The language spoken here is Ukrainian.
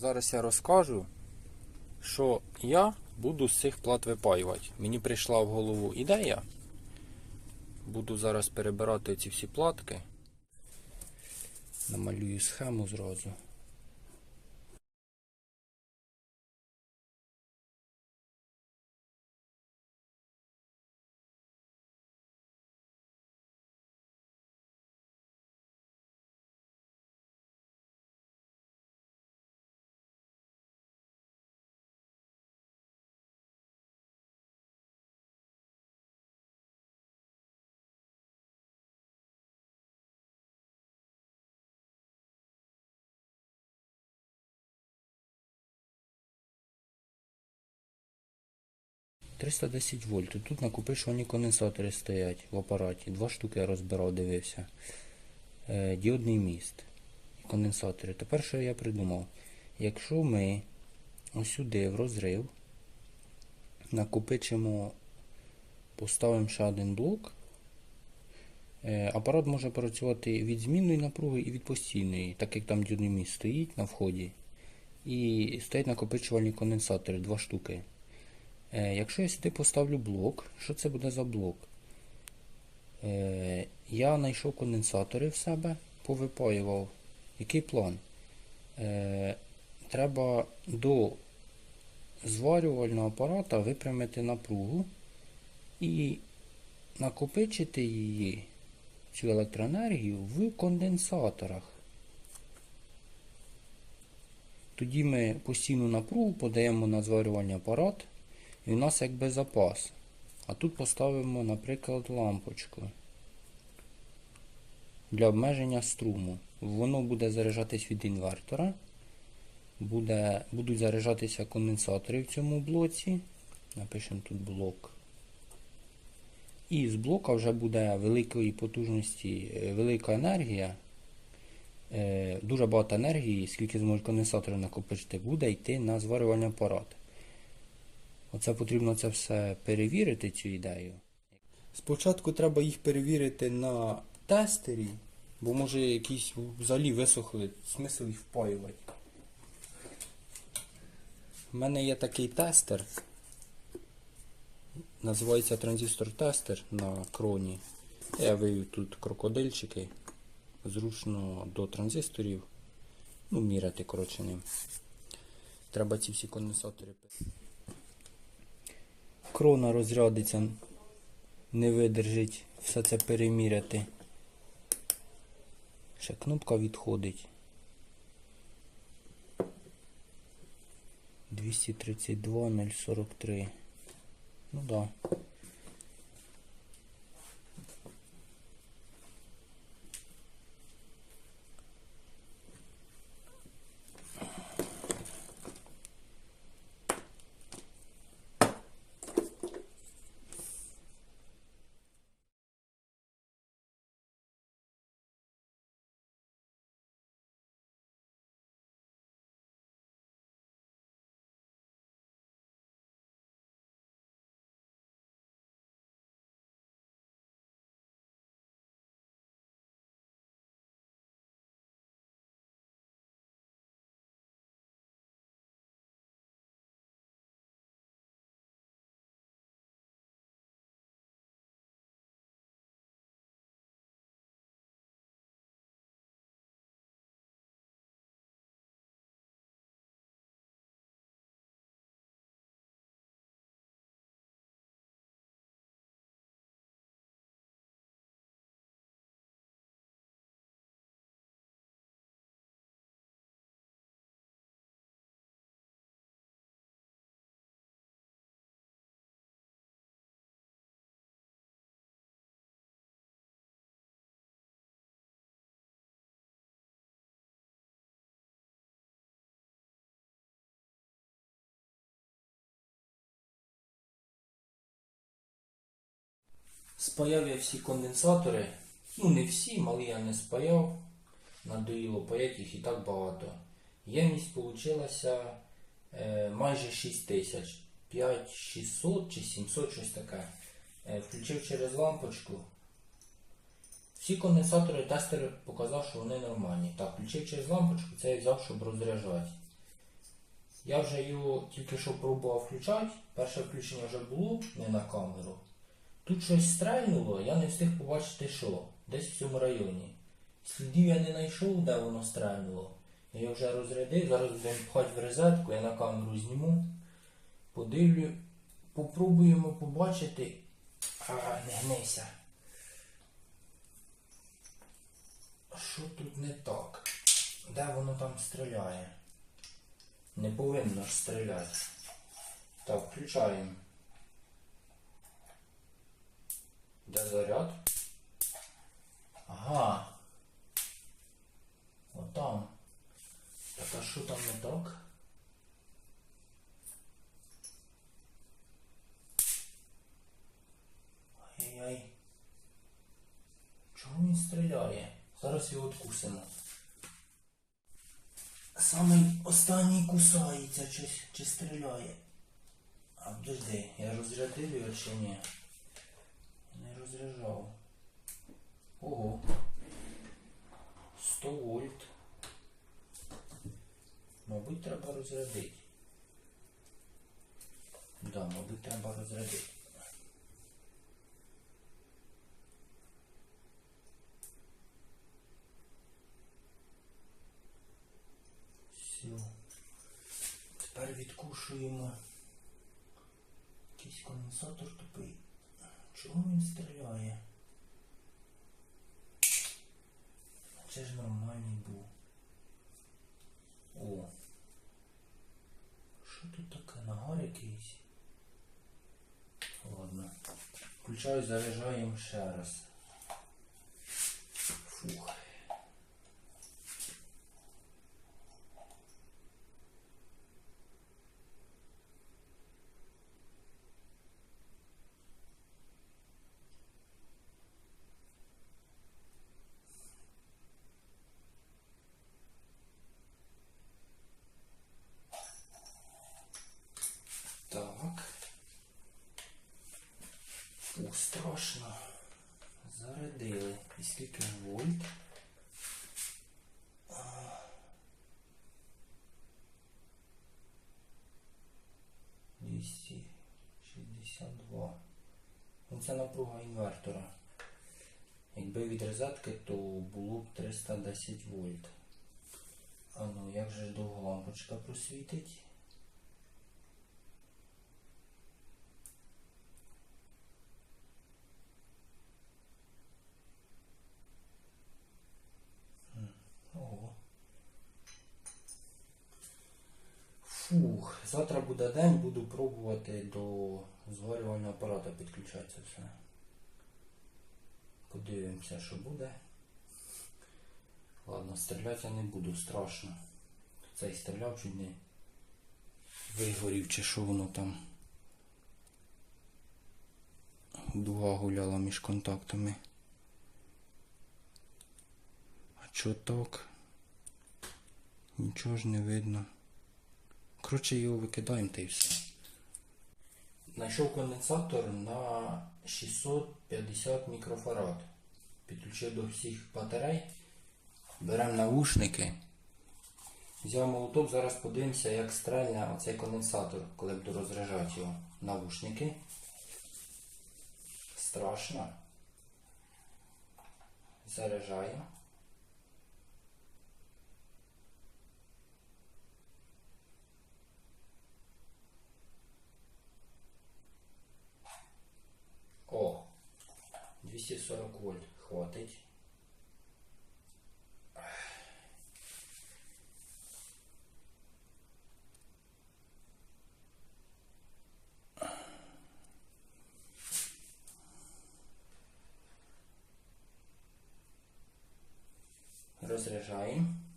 Зараз я розкажу, що я буду з цих плат випаювати. Мені прийшла в голову ідея. Буду зараз перебирати ці всі платки. Намалюю схему зразу. «310 вольт. Тут накопичувальні конденсатори стоять в апараті. Два штуки я розбирав, дивився. Е, діодний міст конденсатори. Тепер що я придумав? Якщо ми ось сюди в розрив накопичимо, поставимо ще один блок, е, апарат може працювати від змінної напруги і від постійної, так як там діодний міст стоїть на вході. І стоять накопичувальні конденсатори, два штуки. Е, Якщо я сюди поставлю блок, що це буде за блок? Е, Я знайшов конденсатори в себе, повипаював. Який план? Е, Треба до зварювального апарата випрямити напругу і накопичити її, цю електроенергію, в конденсаторах. Тоді ми постійну напругу подаємо на зварювальний апарат. І у нас якби запас. А тут поставимо, наприклад, лампочку для обмеження струму. Воно буде заряджатись від інвертора. Буде, будуть заряджатися конденсатори в цьому блоці. Напишемо тут блок. І з блока вже буде великої потужності, е, велика енергія. Е, Дуже багато енергії, скільки зможуть конденсатори накопичити, буде йти на зварювальний апарат. Оце потрібно це все перевірити, цю ідею. Спочатку треба їх перевірити на тестері, бо може якісь взагалі висохли, смисл їх впаювати. У мене є такий тестер. Називається транзистор тестер на кроні. Я вивів тут крокодильчики. Зручно до транзисторів. Ну, міряти, коротше, ним. Треба ці всі конденсатори. Крона розрядиться, не видержить все це переміряти. Ще кнопка відходить. 232 043. Ну да. Спаяв я всі конденсатори. Ну, не всі, малі я не спаяв. Надоїло паять їх і так багато. Ємність вийшла е, майже 6 тисяч. 5600 чи 700, щось таке. Е, включив через лампочку. Всі конденсатори тестер показав, що вони нормальні. Так, включив через лампочку, це я взяв, щоб розряджати. Я вже його тільки що пробував включати. Перше включення вже було не на камеру. Тут щось стрельнуло, я не встиг побачити, що. Десь в цьому районі. Слідів я не знайшов, де воно стрельнуло. Я вже розрядив, зараз будемо пхати в розетку, я на камеру зніму. Подивлю, попробуємо побачити. А, не гнися. Що тут не так? Де воно там стріляє? Не повинно стріляти. Так, включаємо. Де заряд? Ага. Отам. Так а що там не так? Ай-яй. Чому він стріляє? Зараз його откусимо. Самий останній кусається чи, чи стріляє. А подожди, я розрядив його чи ні? Розряджав. Ого. 100 вольт. Мабуть, треба розрядити. Да, мабуть, треба розрядити. Все. Тепер відкушуємо. Якийсь конденсатор тупий. Чого він стріляє? Це ж нормальний був. О. Що тут таке? Нагар якийсь? Ладно. Включаю, заряджаємо ще раз. Фух. Так. Фу, страшно. Зарядили. І скільки вольт? Двісті шістдесят. Ну, Це напруга інвертора. Якби від розетки, то було б 310 вольт. А ну, як же довго лампочка просвітить? Ого. Фух, завтра буде день, буду пробувати до зварювального апарата підключати це все. Подивимося, що буде. Ладно, стріляти не буду, страшно. Цей стріляв чуть не вигорів, чи що воно там. Дуга гуляла між контактами. А чо так? Нічого ж не видно. Коротше, його викидаємо та й все. Знайшов конденсатор на 650 мікрофарад. Підключив до всіх батарей. Беремо навушники. Взяв молоток, зараз подивимося, як стрельне оцей конденсатор, коли буду розряджати його. Навушники. Страшно. Заряджаю. О, 240 вольт хватить. Розряджаємо.